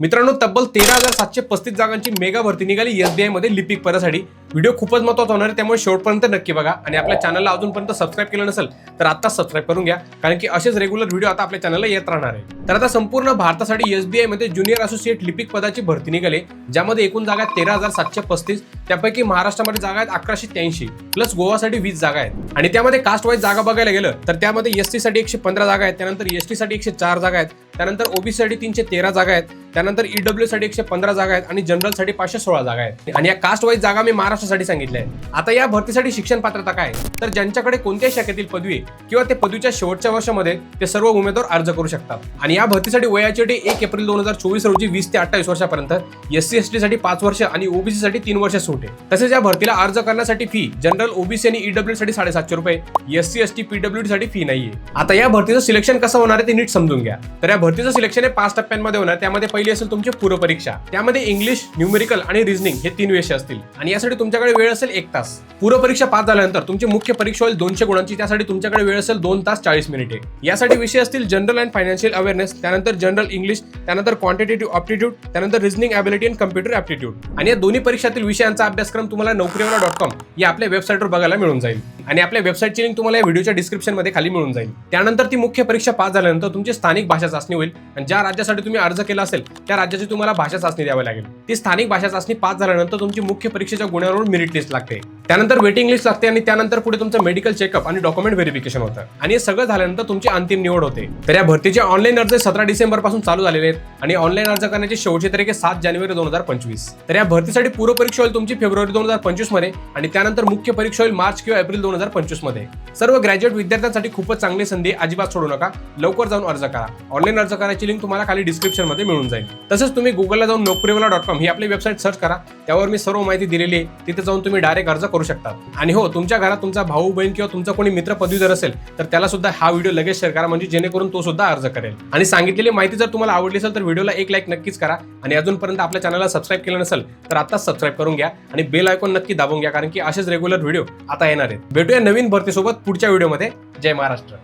मित्रांनो तब्बल तेरा हजार सातशे पस्तीस जागांची मेगा भरती निघाली एसबीआयमध्ये लिपिक पदासाठी व्हिडिओ खूपच महत्त्वाचा होणार आहे त्यामुळे शेवटपर्यंत नक्की बघा. आणि आपल्या चॅनलला अजूनपर्यंत सबस्क्राईब केलं नसेल तर आताच सबस्क्राईब करून घ्या. कारण की असेच रेग्युलर व्हिडिओ आता आपल्या चॅनलला येत राहणार आहे. तर आता संपूर्ण भारतासाठी एसबीआयमध्ये ज्युनियर असोसिएट लिपिक पदाची भरती निघाली ज्यामध्ये एकूण जागा तेरा हजार सातशे पस्तीस त्यापैकी महाराष्ट्रामध्ये जागा आहेत अकराशे त्र्याऐंशी प्लस गोवासाठी वीस जागा आहेत. आणि त्यामध्ये कास्ट वाईज जागा बघायला गेलं तर त्यामध्ये एससाठी एकशे पंधरा जागा आहेत. त्यानंतर एससाठी एकशे चार जागा आहेत. त्यानंतर ओबीसी साठी तीनशे तेरा जागा आहेत. त्यानंतर ईडब्ल्यू साठी एकशे पंधरा जागा आहेत आणि जनरलसाठी पाचशे सोळा जागा आहेत. आणि या कास्ट वाईज जागा मी महाराष्ट्रासाठी सांगितल्या आहेत. आता या भरतीसाठी शिक्षण पात्रता काय तर ज्यांच्याकडे कोणत्याही शाखेतील पदवी किंवा ते पदवीच्या शेवटच्या वर्षामध्ये ते सर्व उमेदवार अर्ज करू शकतात. आणि या भरतीसाठी वयाची अटी एक एप्रिल दोन हजार चोवीस रोजी वीस ते अठ्ठावीस वर्षापर्यंत एस सी एस टी साठी पाच वर्ष आणि ओबीसी साठी तीन वर्ष सूट कुठे? तसेच या भरतीला अर्ज करण्यासाठी फी जनरल ओबीसी आणि ईडब्ल्यू साठी साडेसातशे रुपये. S C S T PW साठी फी नाहीये. आता या भरतीचं सिलेक्शन कसं होणार आहे ते नीट समजून घ्या. तर या भरतीचं सिलेक्शन हे पाच टप्प्यांमध्ये होणार. त्यामध्ये पहिली असेल तुमची पूर्वपरीक्षा त्यामध्ये इंग्लिश न्यूमेरिकल आणि रिझनिंग हे तीन विषय असतील. आणि यासाठी तुमच्याकडे वेळ असेल एक तास. पूर्वपरीक्षा पास झाल्यानंतर तुमची मुख्य परीक्षा होईल दोनशे गुणांची. त्यासाठी तुमच्याकडे वेळ असेल दोन तास चाळीस मिनिटे. यासाठी विषय असतील जनरल अँड फायनान्शियल अवेअरनेस त्यानंतर जनरल इंग्लिश त्यानंतर क्वांटिटेटिव्ह ऑप्टिट्यूड त्यानंतर reasoning ability and computer aptitude आणि या दोन्ही परीक्षातील विषयांचा अभ्यासक्रम तुम्हाला नोकरीवाला डॉट कॉम या आपल्या वेबसाईटवर बघायला मिळून जाईल. आणि आपल्या वेबसाईटची लिंक तुम्हाला या व्हिडिओच्या डिस्क्रिप्शनमध्ये खाली मिळून जाईल. त्यानंतर ती मुख्य परीक्षा पास झाल्यानंतर तुमची स्थानिक भाषा चाचणी होईल. आणि ज्या राज्यासाठी तुम्ही अर्ज केला असेल त्या राज्याची तुम्हाला भाषा चाचणी द्यावी लागेल. ती स्थानिक भाषा चाचणी पास झाल्यानंतर तुमची मुख्य परीक्षेच्या गुणांवर मेरिट लिस्ट लागते. त्यानंतर वेटिंग लिस्ट लागते आणि त्यानंतर पुढे तुमचं मेडिकल चेकअप आणि डॉक्युमेंट व्हेरिफिकेशन होतं. आणि हे सगळं झाल्यानंतर तुमची अंतिम निवड होते. तर या भरतीचे ऑनलाईन अर्ज सतरा डिसेंबरपासून चालू झालेले आहेत आणि ऑनलाईन अर्ज करण्याची शेवटची तारीख सात जानेवारी दोन हजार पंचवीस. तर या भरतीसाठी पूर्व परीक्षा होईल तुमची फेब्रुवारी दोन हजार पंचवीसमध्ये आणि त्यानंतर मुख्य परीक्षा होईल मार्च किंवा एप्रिल दोन हजार पंचवीसमध्ये. सर्व ग्रॅज्युएट विद्यार्थ्यांसाठी खूपच चांगली संधी अजिबात सोडू नका. लवकर जाऊन अर्ज करा. ऑनलाईन अर्ज करायची लिंक तुम्हाला खाली डिस्क्रिप्शनमध्ये मिळून जाईल. तसंच तुम्ही गुगलला जाऊन नोकरीवाला डॉट कॉम ही आपली वेबसाईट सर्च करा. त्यावर मी सर्व माहिती दिलेली आहे. तिथे जाऊन तुम्ही डायरेक्ट अर्ज करू शकता आणि हो तुमच्या घरात तुमचा भाऊ बहीण किंवा तुमचा कोणी मित्र पदवीधर असेल तर त्याला सुद्धा हा व्हिडिओ लगेच शेअर करा म्हणजे जेणेकरून तो सुद्धा अर्ज करेल. आणि सांगितलेली माहिती जर तुम्हाला आवडली असेल तर व्हिडिओला एक लाईक नक्कीच करा. आणि अजूनपर्यंत आपल्या चॅनलला सबस्क्राईब केलं नसेल तर आताच सबस्क्राईब करून घ्या. आणि बेल आयकॉन नक्की दाबून घ्या कारण की असेच रेग्युलर व्हिडिओ आता येणार आहेत. भेटूया नवीन भरतीसोबत पुढच्या व्हिडिओमध्ये जय महाराष्ट्र.